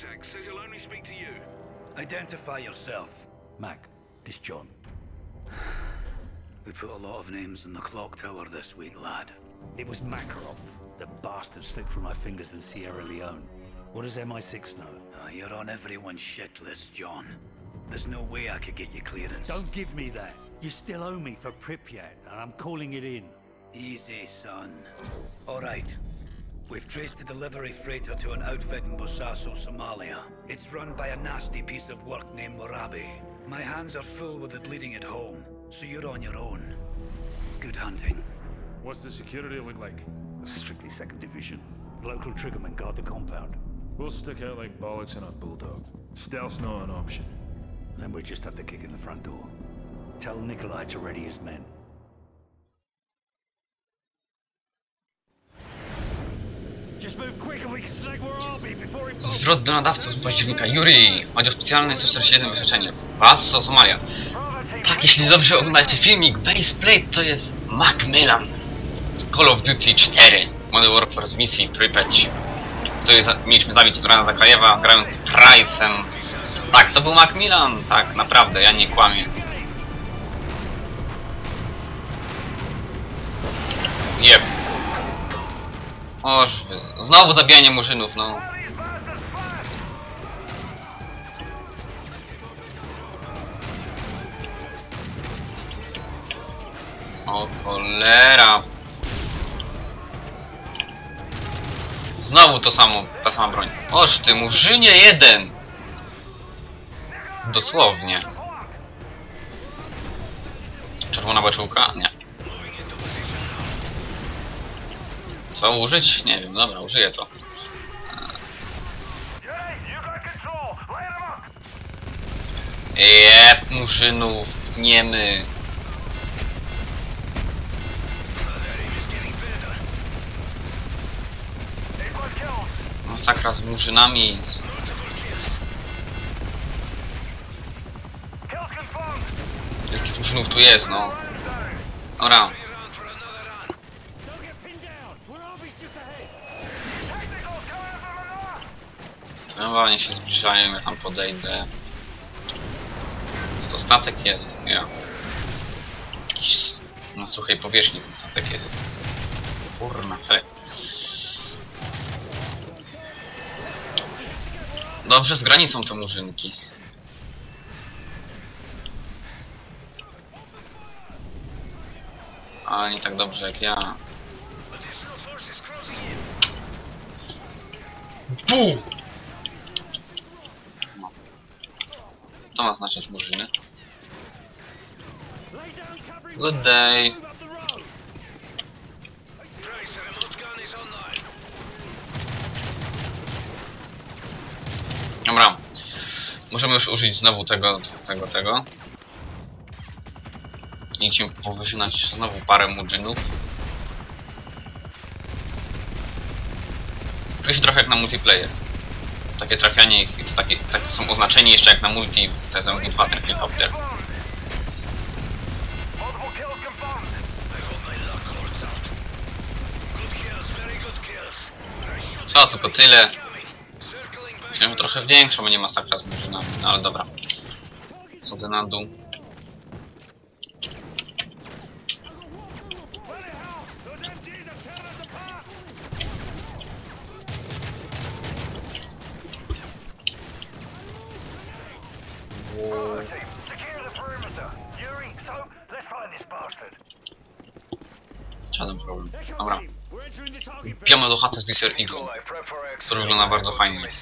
contact says he'll only speak to you. Identify yourself. Mac, it's John. We put a lot of names in the clock tower this week, lad. It was Makarov. The bastard slipped through my fingers in Sierra Leone. What does MI6 know? Ah, you're on everyone's shit list, John. There's no way I could get you clearance. Don't give me that. You still owe me for Pripyat, and I'm calling it in. Easy, son. All right. We've traced the delivery freighter to an outfit in Bosaso, Somalia. It's run by a nasty piece of work named Morabi. My hands are full with it leading it home, so you're on your own. Good hunting. What's the security look like? Strictly second division. Local triggermen guard the compound. We'll stick out like bollocks in a bulldog. Stealth's not an option. Then we just have to kick in the front door. Tell Nikolai to ready his men. Zwrot do nadawców z października. Yuri, audio specjalne 147 wyrzeczenie. Basso, Somalia. Tak, jeśli dobrze oglądacie filmik, Baseplate to jest Macmillan z Call of Duty 4 Modern Warfare z misji Pripyat, który za mieliśmy zabić Brana Zakajewa, grając Price'em. Tak, to był Macmillan, tak, naprawdę, ja nie kłamię. Jeb. Oż, znowu zabijanie murzynów, no. O cholera. Znowu to samo, ta sama broń. Oż ty, murzynie jeden! Dosłownie. Czerwona beczułka? Nie. Co użyć? Nie wiem, dobra, użyję to. Jep, murzynów, tniemy. Masakra z murzynami. Tych murzynów tu jest, no. Dobra. Niech się zbliżają, ja tam podejdę. To statek jest? Ja. Jakiś na suchej powierzchni ten statek jest. Kurna, fe. Dobrze zgrani są te murzynki. Ale nie tak dobrze jak ja. Bu! To ma znaczyć murzyny. Good day. Dobra. Możemy już użyć znowu tego, tego, tego. I musimy powyżynać znowu parę mudżynów. Czuję się trochę jak na multiplayer. Takie trafianie ich, i to takie, takie są oznaczeni jeszcze jak na multi, jest M2 ten helikopter. Co, tylko tyle. Myślałem, że trochę większa będzie masakra z murzynami, no ale dobra. Schodzę na dół. Piamy do chaty z Desert Eagle, który wygląda bardzo fajnie. Mi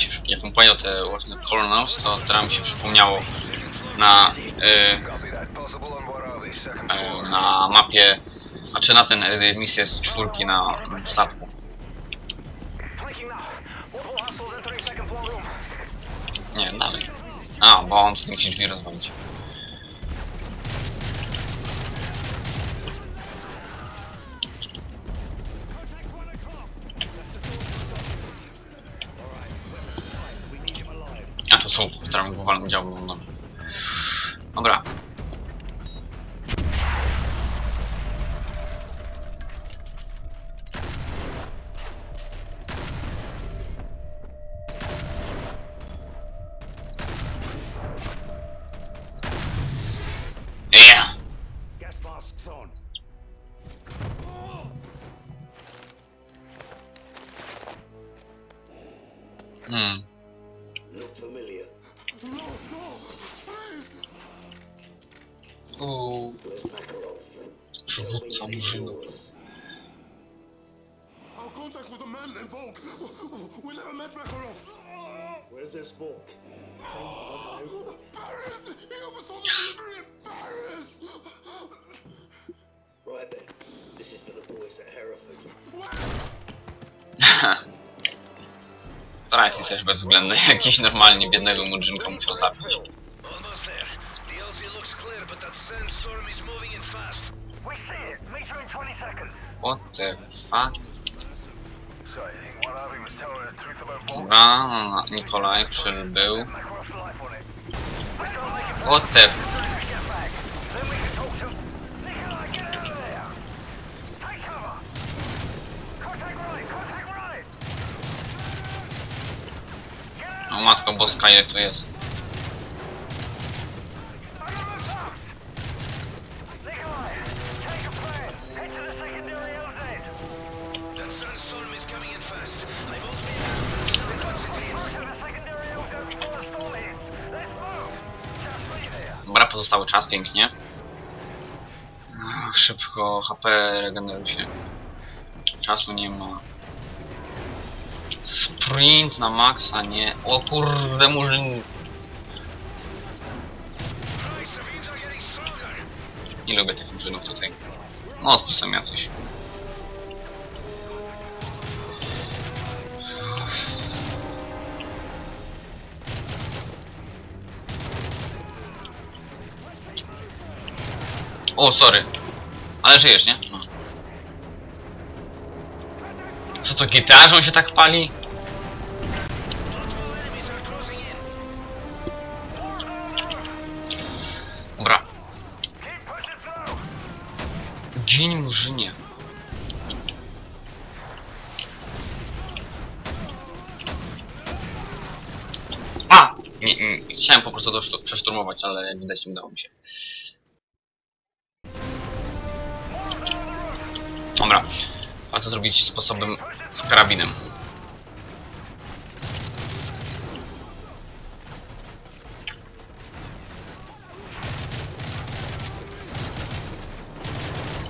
się, jak powiedział te właśnie Colonels, to teraz mi się przypomniało na, y, y, na mapie, znaczy na ten y, misję z czwórki na statku. Nie, dalej. A, bo on tutaj musi drzwi rozwalić. to jsou, která mu povalím udělal volno. Dobrá. Yeah. Gas mask's on. Hmm. Makarov? przywódca murzynu. Our contact was a man named Volk. We never met Makarov. Where's their smoke? Paris! He oversaw the delivery in Paris! Right then. This is for the boys at Hereford. Też bezwzględny. Jakiś normalnie biednego murzynka musiał zabić. Sandstorm is moving in fast. We see it. Meet you in 20 seconds. What the fuck? So you think one Harvey was telling the truth about Volk? Pozostały czas, pięknie. Ach, szybko, HP regeneruje się. Czasu nie ma. Sprint na maksa, nie. O kurde, murzyn. Nie lubię tych murzynów tutaj. Mocni są jacyś. O, sorry. Ale żyjesz, nie? No. Co to, on się tak pali? Dobra. Dzień Murzynie. A! Nie, nie, chciałem po prostu to sztu- przeszturmować, ale widać nie udało mi się. Dobra. A to zrobić sposobem z karabinem.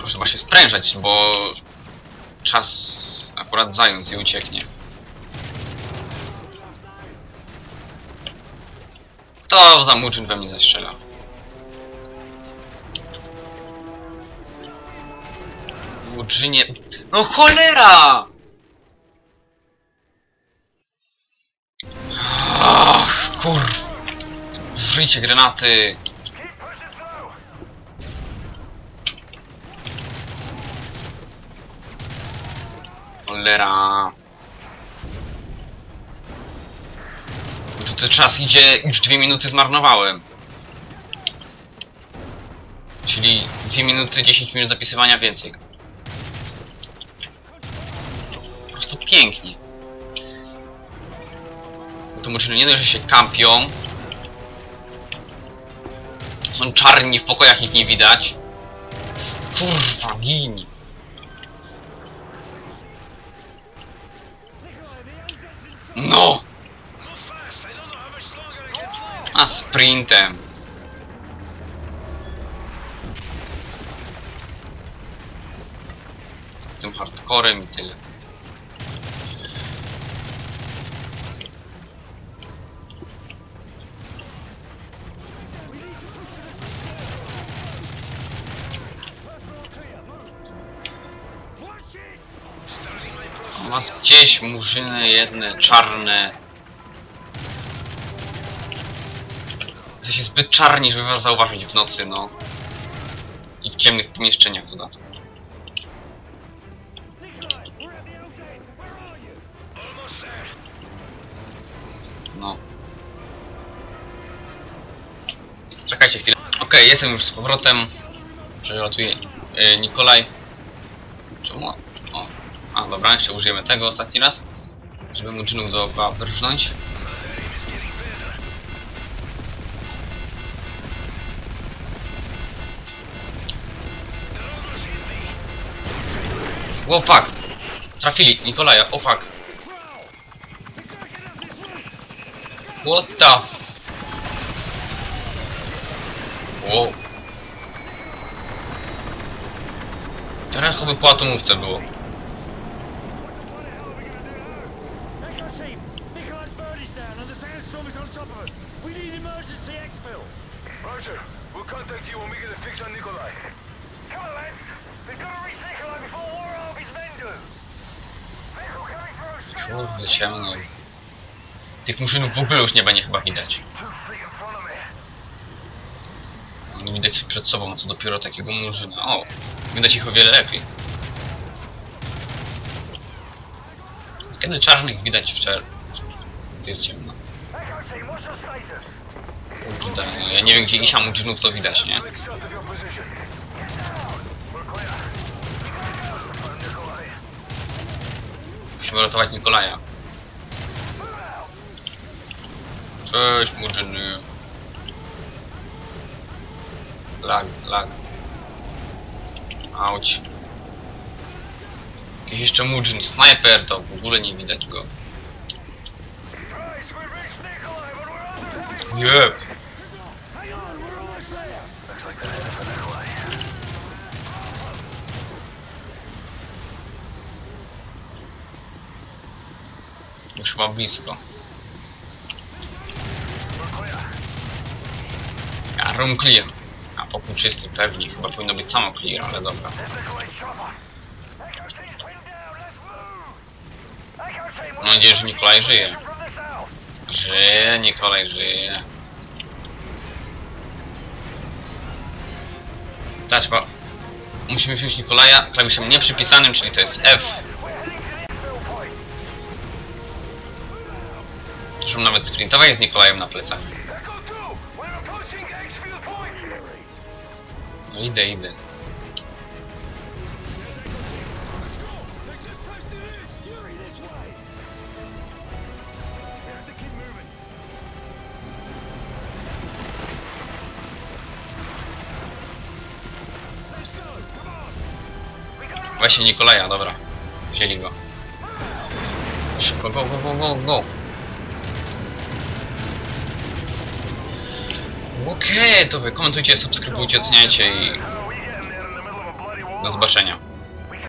Trzeba się sprężać, bo czas akurat zając i ucieknie. To za muczyn we mnie zastrzela. Muczynie... No cholera! Ach, kur... Żyjcie granaty! Cholera. No to ten czas idzie, już dwie minuty zmarnowałem. Czyli dwie minuty, 10 minut zapisywania więcej. Po prostu pięknie. No to muszę nie dość, że się kampią. Są czarni w pokojach, ich nie widać. Kurwa, gini. No! A sprintem. Tym hardcorem i tyle. Was gdzieś murzyny jedne, czarne. Jesteście zbyt czarni, żeby was zauważyć w nocy, no. I w ciemnych pomieszczeniach w dodatku. No. Czekajcie chwilę. Okej, jestem już z powrotem. Przelatuje yy, Nikolaj. A, dobra, jeszcze użyjemy tego ostatni raz. Żeby mu dżinów dookoła wyrżnąć. O fuck! Trafili Nikolaja, o fuck. What the... Wow. Teraz chyba po atomówce było. Echo team, Nikolai's bird is down and the sandstorm is on top of us. We need emergency exfil. Roger. We'll contact you when we get a fix on Nikolai. Come on, lads. We've got to reach Nikolai before War Harvey's men do. Vehicle coming through. Kurde, ciemno. Tych murzynów w ogóle już nie będzie chyba widać. Nie widać przed sobą, co dopiero takiego murzyna. O, widać ich o wiele lepiej. Kiedy czarnych widać w czerwcu? Gdy jest ciemno. Kurde, ja nie wiem gdzie iść, a murzynów to widać, nie? Musimy ratować Nikolaja. Cześć, murzyny. Lag, lag. Auć. Jakiś jeszcze murzyn, snajper, to w ogóle nie widać go. Nikolai. Już chyba blisko. A room clear. A pokój czysty, pewnie. Chyba powinno być samo clear, ale dobra. There's Nikolai's chopper. Echo team's pinned down, let's move. Echo team, Mam nadzieję, że Nikolaj żyje. Żyje, Nikolaj żyje. Tak, trzeba... Musimy wziąć Nikolaja klawiszem nieprzypisanym, czyli to jest F. Zresztą nawet sprintować z Nikolajem na plecach. Echo 2, we're approaching exfil point. No idę, idę. Właśnie Nikolaja, dobra. Wzięli go. Szybko, go, go, go, go, go. Okej, to wy komentujcie, subskrybujcie, oceniajcie i do zobaczenia.